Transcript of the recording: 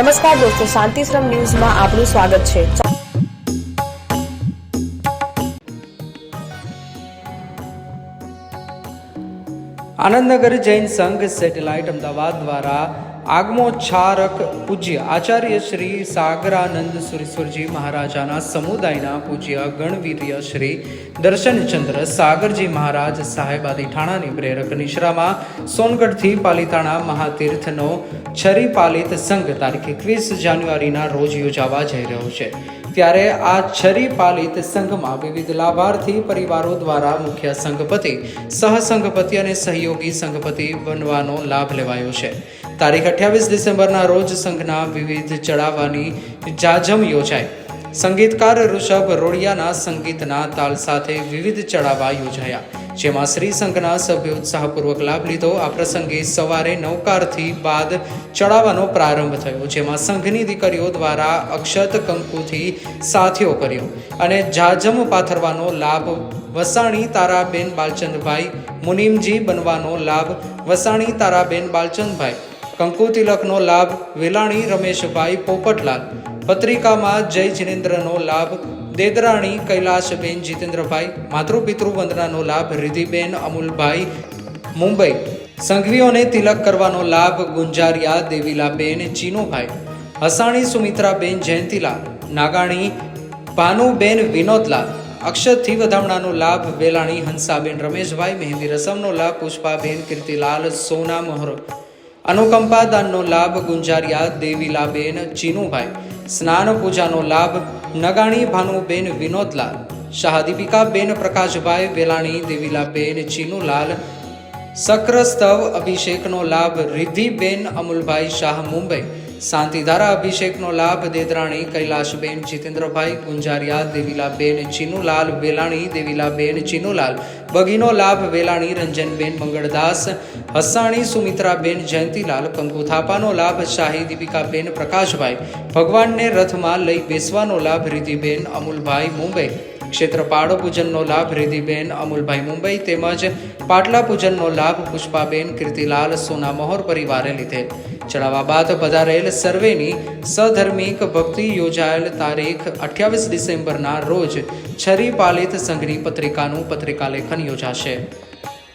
નમસ્કાર દોસ્તો શાંતિશ્રમ ન્યૂઝમાં આપનું સ્વાગત છે. આનંદનગર જૈન સંઘ સેટેલાઇટ અમદાવાદ દ્વારા આગમોચ્છારક પૂજ્ય આચાર્ય શ્રી સાગરાનંદ સુરેશ્વરજી મહારાજાના સમુદાયના પૂજ્ય ગણવીર્ય શ્રી દર્શનચંદ્ર સાગરજી મહારાજ સાહેબ આદિ ઠાણાની પ્રેરક નિશ્રામાં સોનગઢથી પાલિતાણા મહાતીર્થનો છરી પાલિત સંઘ તારીખ એકવીસ જાન્યુઆરીના રોજ યોજાવા જઈ રહ્યો છે. ત્યારે આ છરી પાલિત સંઘમાં વિવિધ લાભાર્થી પરિવારો દ્વારા મુખ્ય સંઘપતિ, સહસંઘપતિ અને સહયોગી સંઘપતિ બનવાનો લાભ લેવાયો છે. તારીખ અઠ્યાવીસ ડિસેમ્બરના રોજ સંઘના વિવિધ ચડાવવાની જાજમ યોજાય. સંગીતકાર ઋષભ રોડિયાના સંગીતના તાલ સાથે વિવિધ ચડાવવા યોજાયા. જેમાં શ્રી સંઘના સભ્યો ઉત્સાહપૂર્વક લાભ લીધો. આ પ્રસંગે સવારે નવકારથી બાદ ચડાવવાનો પ્રારંભ થયો, જેમાં સંઘની દીકરીઓ દ્વારા અક્ષત કંકુથી સાથીઓ કર્યો અને જાજમ પાથરવાનો લાભ વસાણી તારાબેન બાલચંદભાઈ મુનિમજી બનવાનો લાભ વસાણી તારાબેન બાલચંદભાઈ કંકુ તિલકનો લાભ, વેલાણી રમેશભાઈ પોપટલાલ. પત્રિકામાં જય જિનેન્દ્રનો લાભ, દેદરાણી કૈલાશબેન જીતેન્દ્રભાઈ, માતૃપિતૃ વંદનાનો લાભ રિધિબેન અમુલભાઈ, મુંબઈ. સંઘવીઓને તિલક કરવાનો લાભ, ગુંજારિયા, દેવીલાબેન, ચીનુભાઈ. હસાણી સુમિત્રાબેન જયંતિલા નાગાણી ભાનુબેન વિનોદલાલ. અક્ષતથી વધામણાનો લાભ, વેલાણી હંસાબેન રમેશભાઈ. મહેંદી રસમનો લાભ, પુષ્પાબેન કીર્તિલાલ, સોના મોહર. અનુકંપા દાનનો લાભ ગુંજારિયા દેવીલાબેન ચીનુભાઈ. સ્નાન પૂજાનો લાભ નગાણી ભાનુબેન વિનોદલાલ. શાહદીપિકાબેન પ્રકાશભાઈ વેલાણી, દેવીલાબેન ચીનુલાલ. સક્રસ્તવ અભિષેકનો લાભ રિદ્ધિબેન અમુલભાઈ શાહ મુંબઈ. શાંતિધારા અભિષેકનો લાભ દેદરાણી કૈલાશબેન જીતેન્દ્રભાઈ ગુંજારિયા દેવીલાબેન ચીનુલાલ વેલાણી, દેવીલાબેન ચીનુલાલ, બગીનો લાભ વેલાણી, રંજનબેન મંગળદાસ, હસાણી સુમિત્રાબેન જયંતિલાલ કંકુ થાપાનો લાભ શાહી દીપિકાબેન પ્રકાશભાઈ, ભગવાનને રથમાં લઈ બેસવાનો લાભ રિધિબેન અમુલભાઈ મુંબઈ, ક્ષેત્રપાળ પૂજનનો લાભ રિધિબેન અમુલભાઈ મુંબઈ તેમજ પાટલા પૂજનનો લાભ પુષ્પાબેન કીર્તિલાલ સોના મહોર પરિવારે લીધેલ ચડાવવા બાદ પધારેલ સર્વેની સધર્મિક ભક્તિ યોજાયેલ તારીખ અઠ્યાવીસ ડિસેમ્બરના રોજ છરી પાલિત સંઘની પત્રિકાનું પત્રિકા લેખન યોજાશે.